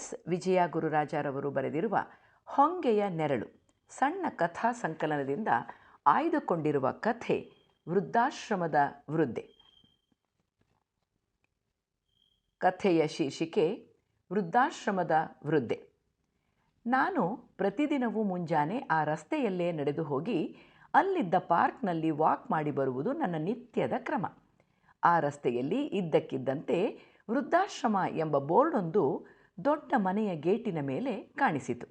S ವಿಜಯ ಗುರುರಾಜರವರು ಬರೆದಿರುವ ಹೊಂಗೆಯ ನೆರಳು, ಸಣ್ಣ ಕಥಾ ಸಂಕಲನದಿಂದ ಆಯ್ದುಕೊಂಡಿರುವ ಕಥೆ ವೃದ್ಧಾಶ್ರಮದ ವೃದ್ಧೆ. ಕಥೆಯ ಶೀರ್ಷಿಕೆ ವೃದ್ಧಾಶ್ರಮದ ವೃದ್ಧೆ. ನಾನು ಪ್ರತಿದಿನವೂ ಮುಂಜಾನೆ ಆ ರಸ್ತೆಯಲ್ಲೇ ನಡೆದು ಹೋಗಿ ಅಲ್ಲಿದ್ದ ಪಾರ್ಕ್ನಲ್ಲಿ ವಾಕ್ ಮಾಡಿ ಬರುವುದು ನನ್ನ ನಿತ್ಯದ ಕ್ರಮ. ಆ ರಸ್ತೆಯಲ್ಲಿ ಇದ್ದಕ್ಕಿದ್ದಂತೆ ವೃದ್ಧಾಶ್ರಮ ಎಂಬ ಬೋರ್ಡೊಂದು ದೊಡ್ಡ ಮನೆಯ ಗೇಟಿನ ಮೇಲೆ ಕಾಣಿಸಿತು.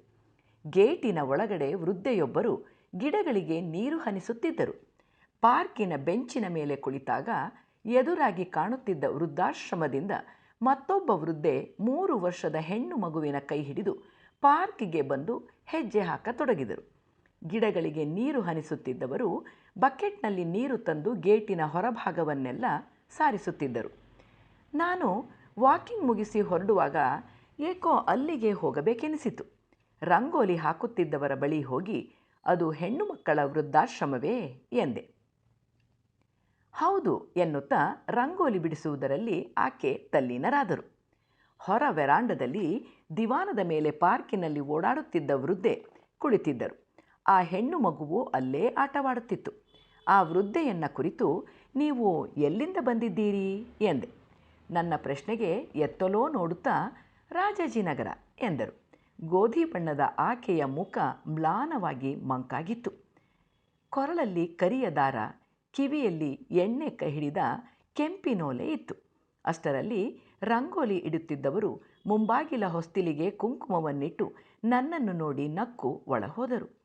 ಗೇಟಿನ ಒಳಗಡೆ ವೃದ್ಧೆಯೊಬ್ಬರು ಗಿಡಗಳಿಗೆ ನೀರು ಹನಿಸುತ್ತಿದ್ದರು. ಪಾರ್ಕಿನ ಬೆಂಚಿನ ಮೇಲೆ ಕುಳಿತಾಗ ಎದುರಾಗಿ ಕಾಣುತ್ತಿದ್ದ ವೃದ್ಧಾಶ್ರಮದಿಂದ ಮತ್ತೊಬ್ಬ ವೃದ್ಧೆ ಮೂರು ವರ್ಷದ ಹೆಣ್ಣು ಮಗುವಿನ ಕೈ ಹಿಡಿದು ಪಾರ್ಕಿಗೆ ಬಂದು ಹೆಜ್ಜೆ ಹಾಕತೊಡಗಿದರು. ಗಿಡಗಳಿಗೆ ನೀರು ಹನಿಸುತ್ತಿದ್ದವರು ಬಕೆಟ್ನಲ್ಲಿ ನೀರು ತಂದು ಗೇಟಿನ ಹೊರಭಾಗವನ್ನೆಲ್ಲ ಸಾರಿಸುತ್ತಿದ್ದರು. ನಾನು ವಾಕಿಂಗ್ ಮುಗಿಸಿ ಹೊರಡುವಾಗ ಏಕೋ ಅಲ್ಲಿಗೆ ಹೋಗಬೇಕೆನಿಸಿತು. ರಂಗೋಲಿ ಹಾಕುತ್ತಿದ್ದವರ ಬಳಿ ಹೋಗಿ, ಅದು ಹೆಣ್ಣು ಮಕ್ಕಳ ವೃದ್ಧಾಶ್ರಮವೇ? ಎಂದೆ. ಹೌದು, ಎನ್ನುತ್ತಾ ರಂಗೋಲಿ ಬಿಡಿಸುವುದರಲ್ಲಿ ಆಕೆ ತಲ್ಲೀನರಾದರು. ಹೊರ ವೆರಾಂಡದಲ್ಲಿ ದಿವಾನದ ಮೇಲೆ ಪಾರ್ಕಿನಲ್ಲಿ ಓಡಾಡುತ್ತಿದ್ದ ವೃದ್ಧೆ ಕುಳಿತಿದ್ದರು. ಆ ಹೆಣ್ಣು ಮಗುವು ಅಲ್ಲೇ ಆಟವಾಡುತ್ತಿತ್ತು. ಆ ವೃದ್ಧೆಯನ್ನ ಕುರಿತು, ನೀವು ಎಲ್ಲಿಂದ ಬಂದಿದ್ದೀರಿ? ಎಂದೆ. ನನ್ನ ಪ್ರಶ್ನೆಗೆ ಎತ್ತಲೋ ನೋಡುತ್ತಾ ರಾಜಾಜಿನಗರ ಎಂದರು. ಗೋಧಿ ಬಣ್ಣದ ಆಕೆಯ ಮುಖ ಮ್ಲಾನವಾಗಿ ಮಂಕಾಗಿತ್ತು. ಕೊರಳಲ್ಲಿ ಕರಿಯ ದಾರ, ಕಿವಿಯಲ್ಲಿ ಎಣ್ಣೆ ಕೈ ಹಿಡಿದ ಕೆಂಪಿನೋಲೆ ಇತ್ತು. ಅಷ್ಟರಲ್ಲಿ ರಂಗೋಲಿ ಇಡುತ್ತಿದ್ದವರು ಮುಂಬಾಗಿಲ ಹೊಸ್ತಿಲಿಗೆ ಕುಂಕುಮವನ್ನಿಟ್ಟು ನನ್ನನ್ನು ನೋಡಿ ನಕ್ಕು ಒಳಹೋದರು.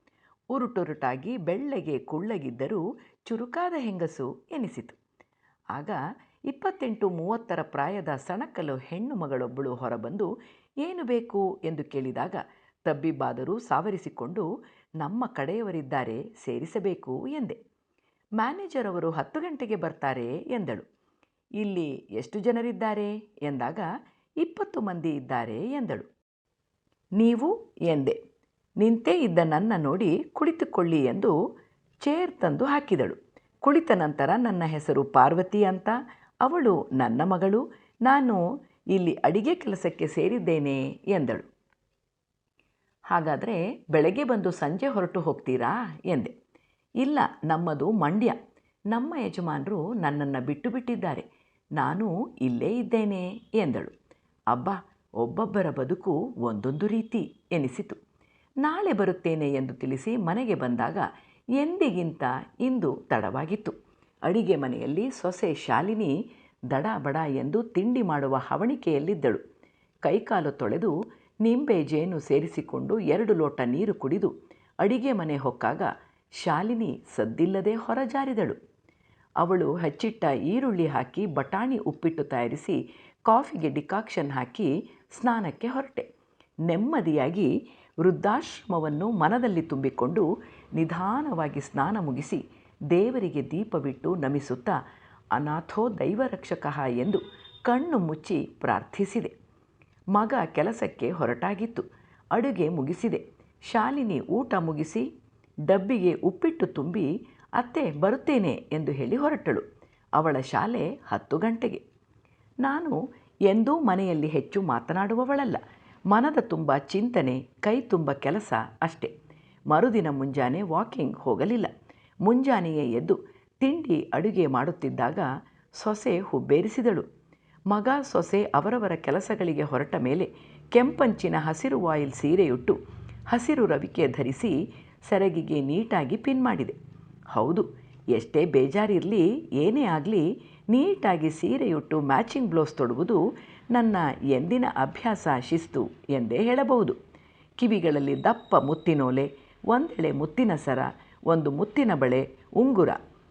ಉರುಟುರುಟಾಗಿ ಬೆಳ್ಳಗೆ ಕುಳ್ಳಗಿದ್ದರೂ ಚುರುಕಾದ ಹೆಂಗಸು ಎನಿಸಿತು. ಆಗ ಇಪ್ಪತ್ತೆಂಟು ಮೂವತ್ತರ ಪ್ರಾಯದ ಸಣಕಲು ಹೆಣ್ಣು ಮಗಳೊಬ್ಬಳು ಹೊರಬಂದು, ಏನು ಬೇಕು? ಎಂದು ಕೇಳಿದಾಗ ತಬ್ಬಿಬ್ಬಾದರೂ ಸಾವರಿಸಿಕೊಂಡು, ನಮ್ಮ ಕಡೆಯವರಿದ್ದಾರೆ, ಸೇರಿಸಬೇಕು, ಎಂದೆ. ಮ್ಯಾನೇಜರ್ ಅವರು ಹತ್ತು ಗಂಟೆಗೆ ಬರ್ತಾರೆ, ಎಂದಳು. ಇಲ್ಲಿ ಎಷ್ಟು ಜನರಿದ್ದಾರೆ? ಎಂದಾಗ, ಇಪ್ಪತ್ತು ಮಂದಿ ಇದ್ದಾರೆ, ಎಂದಳು. ನೀವು? ಎಂದೆ. ನಿಂತೇ ಇದ್ದ ನನ್ನ ನೋಡಿ ಕುಳಿತುಕೊಳ್ಳಿ, ಎಂದು ಚೇರ್ ತಂದು ಹಾಕಿದಳು. ಕುಳಿತ ನಂತರ, ನನ್ನ ಹೆಸರು ಪಾರ್ವತಿ ಅಂತ ಅವಳು ನನ್ನ ಮಗಳು, ನಾನು ಇಲ್ಲಿ ಅಡಿಗೆ ಕೆಲಸಕ್ಕೆ ಸೇರಿದ್ದೇನೆ ಎಂದಳು. ಹಾಗಾದರೆ ಬೆಳಗ್ಗೆ ಬಂದು ಸಂಜೆ ಹೊರಟು ಹೋಗ್ತೀರಾ ಎಂದೆ. ಇಲ್ಲ, ನಮ್ಮದು ಮಂಡ್ಯ. ನಮ್ಮ ಯಜಮಾನರು ನನ್ನನ್ನು ಬಿಟ್ಟು ಬಿಟ್ಟಿದ್ದಾರೆ. ನಾನು ಇಲ್ಲೇ ಇದ್ದೇನೆ ಎಂದಳು. ಅಬ್ಬ, ಒಬ್ಬೊಬ್ಬರ ಬದುಕು ಒಂದೊಂದು ರೀತಿ ಎನಿಸಿತು. ನಾಳೆ ಬರುತ್ತೇನೆ ಎಂದು ತಿಳಿಸಿ ಮನೆಗೆ ಬಂದಾಗ ಎಂದಿಗಿಂತ ಇಂದು ತಡವಾಗಿತ್ತು. ಅಡಿಗೆ ಮನೆಯಲ್ಲಿ ಸೊಸೆ ಶಾಲಿನಿ ದಡ ಬಡ ಎಂದು ತಿಂಡಿ ಮಾಡುವ ಹವಣಿಕೆಯಲ್ಲಿದ್ದಳು. ಕೈಕಾಲು ತೊಳೆದು ನಿಂಬೆ ಜೇನು ಸೇರಿಸಿಕೊಂಡು ಎರಡು ಲೋಟ ನೀರು ಕುಡಿದು ಅಡಿಗೆ ಮನೆ ಹೊಕ್ಕಾಗ ಶಾಲಿನಿ ಸದ್ದಿಲ್ಲದೆ ಹೊರಜಾರಿದಳು ಅವಳು ಹಚ್ಚಿಟ್ಟ ಈರುಳ್ಳಿ ಹಾಕಿ ಬಟಾಣಿ ಉಪ್ಪಿಟ್ಟು ತಯಾರಿಸಿ ಕಾಫಿಗೆ ಡಿಕಾಕ್ಷನ್ ಹಾಕಿ ಸ್ನಾನಕ್ಕೆ ಹೊರಟೆ. ನೆಮ್ಮದಿಯಾಗಿ ವೃದ್ಧಾಶ್ರಮವನ್ನು ಮನದಲ್ಲಿ ತುಂಬಿಕೊಂಡು ನಿಧಾನವಾಗಿ ಸ್ನಾನ ಮುಗಿಸಿ ದೇವರಿಗೆ ದೀಪವಿಟ್ಟು ನಮಿಸುತ್ತಾ ಅನಾಥೋ ದೈವರಕ್ಷಕಃ ಎಂದು ಕಣ್ಣು ಮುಚ್ಚಿ ಪ್ರಾರ್ಥಿಸಿದೆ. ಮಗ ಕೆಲಸಕ್ಕೆ ಹೊರಟಾಗಿತ್ತು. ಅಡುಗೆ ಮುಗಿಸಿದೆ. ಶಾಲಿನಿ ಊಟ ಮುಗಿಸಿ ಡಬ್ಬಿಗೆ ಉಪ್ಪಿಟ್ಟು ತುಂಬಿ, ಅತ್ತೆ, ಬರುತ್ತೇನೆ ಎಂದು ಹೇಳಿ ಹೊರಟಳು. ಅವಳ ಶಾಲೆ ಹತ್ತು ಗಂಟೆಗೆ. ನಾನು ಎಂದೂ ಮನೆಯಲ್ಲಿ ಹೆಚ್ಚು ಮಾತನಾಡುವವಳಲ್ಲ. ಮನದ ತುಂಬ ಚಿಂತನೆ, ಕೈ ತುಂಬ ಕೆಲಸ ಅಷ್ಟೆ. ಮರುದಿನ ಮುಂಜಾನೆ ವಾಕಿಂಗ್ ಹೋಗಲಿಲ್ಲ. ಮುಂಜಾನೆಯೇ ಎದ್ದು ತಿಂಡಿ ಅಡುಗೆ ಮಾಡುತ್ತಿದ್ದಾಗ ಸೊಸೆ ಹುಬ್ಬೇರಿಸಿದಳು. ಮಗ ಸೊಸೆ ಅವರವರ ಕೆಲಸಗಳಿಗೆ ಹೊರಟ ಮೇಲೆ ಕೆಂಪಂಚಿನ ಹಸಿರು ವಾಯಿಲ್ ಸೀರೆಯುಟ್ಟು ಹಸಿರು ರವಿಕೆ ಧರಿಸಿ ಸೆರಗಿಗೆ ನೀಟಾಗಿ ಪಿನ್ ಮಾಡಿದೆ. ಹೌದು, ಎಷ್ಟೇ ಬೇಜಾರಿರಲಿ, ಏನೇ ಆಗಲಿ, ನೀಟಾಗಿ ಸೀರೆಯುಟ್ಟು ಮ್ಯಾಚಿಂಗ್ ಬ್ಲೌಸ್ ತೊಡುವುದು ನನ್ನ ಎಂದಿನ ಅಭ್ಯಾಸ ಶಿಸ್ತು ಎಂದೇ ಹೇಳಬಹುದು. ಕಿವಿಗಳಲ್ಲಿ ದಪ್ಪ ಮುತ್ತಿನೋಲೆ, ಒಂದೆಳೆ ಮುತ್ತಿನ ಸರ ಒಂದು ಮುತ್ತಿನ ಬಳೆ, ಉಂಗುರ.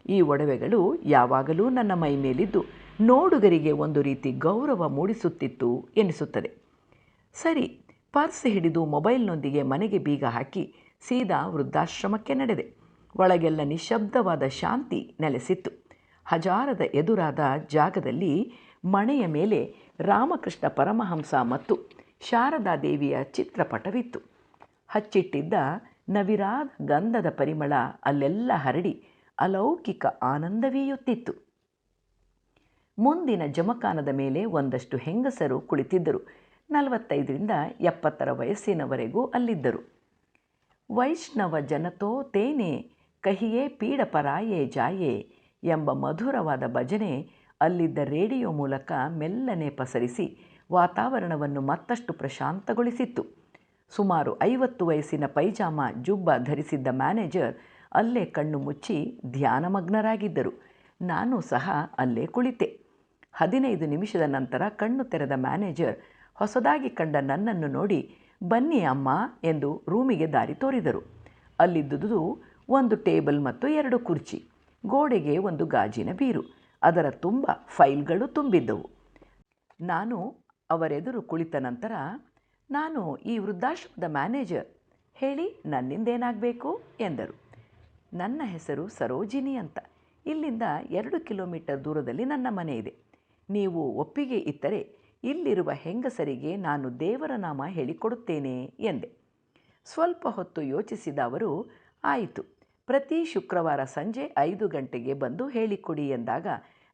ಈ ಒಡವೆಗಳು ಯಾವಾಗಲೂ ನನ್ನ ಮೈ ಮೇಲಿದ್ದು, ನೋಡುಗರಿಗೆ ಒಂದು ರೀತಿ ಗೌರವ ಮೂಡಿಸುತ್ತಿತ್ತು ಎನಿಸುತ್ತದೆ. ಸರಿ, ಪರ್ಸ್ ಹಿಡಿದು ಮೊಬೈಲ್ನೊಂದಿಗೆ ಮನೆಗೆ ಬೀಗ ಹಾಕಿ ಸೀದಾ ವೃದ್ಧಾಶ್ರಮಕ್ಕೆ ನಡೆದೆ. ಒಳಗೆಲ್ಲ ನಿಶಬ್ದವಾದ ಶಾಂತಿ ನೆಲೆಸಿತ್ತು. ಹಜಾರದ ಎದುರಾದ ಜಾಗದಲ್ಲಿ ಮಣೆಯ ಮೇಲೆ ರಾಮಕೃಷ್ಣ ಪರಮಹಂಸ ಮತ್ತು ಶಾರದಾ ದೇವಿಯ ಚಿತ್ರಪಟವಿತ್ತು. ಹಚ್ಚಿಟ್ಟಿದ್ದ ನವಿರಾದ ಗಂಧದ ಪರಿಮಳ ಅಲ್ಲೆಲ್ಲ ಹರಡಿ ಅಲೌಕಿಕ ಆನಂದವೀಯುತ್ತಿತ್ತು. ಮುಂದಿನ ಜಮಖಾನದ ಮೇಲೆ ಒಂದಷ್ಟು ಹೆಂಗಸರು ಕುಳಿತಿದ್ದರು. ನಲವತ್ತೈದರಿಂದ ಎಪ್ಪತ್ತರ ವಯಸ್ಸಿನವರೆಗೂ ಅಲ್ಲಿದ್ದರು. ವೈಷ್ಣವ ಜನತೋ ತೇನೆ ಕಹಿಯೇ ಪೀಡಪರಾಯೇ ಜಾಯೇ ಎಂಬ ಮಧುರವಾದ ಭಜನೆ ಅಲ್ಲಿದ್ದ ರೇಡಿಯೋ ಮೂಲಕ ಮೆಲ್ಲನೆ ಪಸರಿಸಿ ವಾತಾವರಣವನ್ನು ಮತ್ತಷ್ಟು ಪ್ರಶಾಂತಗೊಳಿಸಿತ್ತು. ಸುಮಾರು ಐವತ್ತು ವಯಸ್ಸಿನ ಪೈಜಾಮ ಜುಬ್ಬ ಧರಿಸಿದ್ದ ಮ್ಯಾನೇಜರ್ ಅಲ್ಲೇ ಕಣ್ಣು ಮುಚ್ಚಿ ಧ್ಯಾನಮಗ್ನರಾಗಿದ್ದರು. ನಾನು ಸಹ ಅಲ್ಲೇ ಕುಳಿತೆ. ಹದಿನೈದು ನಿಮಿಷದ ನಂತರ ಕಣ್ಣು ತೆರೆದ ಮ್ಯಾನೇಜರ್ ಹೊಸದಾಗಿ ಕಂಡ ನನ್ನನ್ನು ನೋಡಿ, ಬನ್ನಿ ಅಮ್ಮ ಎಂದು ರೂಮಿಗೆ ದಾರಿ ತೋರಿದರು. ಅಲ್ಲಿದ್ದುದು ಒಂದು ಟೇಬಲ್ ಮತ್ತು ಎರಡು ಕುರ್ಚಿ, ಗೋಡೆಗೆ ಒಂದು ಗಾಜಿನ ಬೀರು, ಅದರ ತುಂಬ ಫೈಲ್ಗಳು ತುಂಬಿದ್ದವು. ನಾನು ಅವರೆದುರು ಕುಳಿತ ನಂತರ ನಾನು ಈ ವೃದ್ಧಾಶ್ರಮದ ಮ್ಯಾನೇಜರ್. ಹೇಳಿ ನನ್ನಿಂದೇನಾಗಬೇಕು? ಎಂದರು. ನನ್ನ ಹೆಸರು ಸರೋಜಿನಿ ಅಂತ. ಇಲ್ಲಿಂದ ಎರಡು ಕಿಲೋಮೀಟರ್ ದೂರದಲ್ಲಿ ನನ್ನ ಮನೆ ಇದೆ. ನೀವು ಒಪ್ಪಿಗೆ ಇದ್ದರೆ ಇಲ್ಲಿರುವ ಹೆಂಗಸರಿಗೆ ನಾನು ದೇವರ ನಾಮ ಹೇಳಿಕೊಡುತ್ತೇನೆ, ಎಂದೆ. ಸ್ವಲ್ಪ ಹೊತ್ತು ಯೋಚಿಸಿದ ಅವರು, ಆಯಿತು. ಪ್ರತಿ ಶುಕ್ರವಾರ ಸಂಜೆ ಐದು ಗಂಟೆಗೆ ಬಂದು ಹೇಳಿಕೊಡಿ ಎಂದಾಗ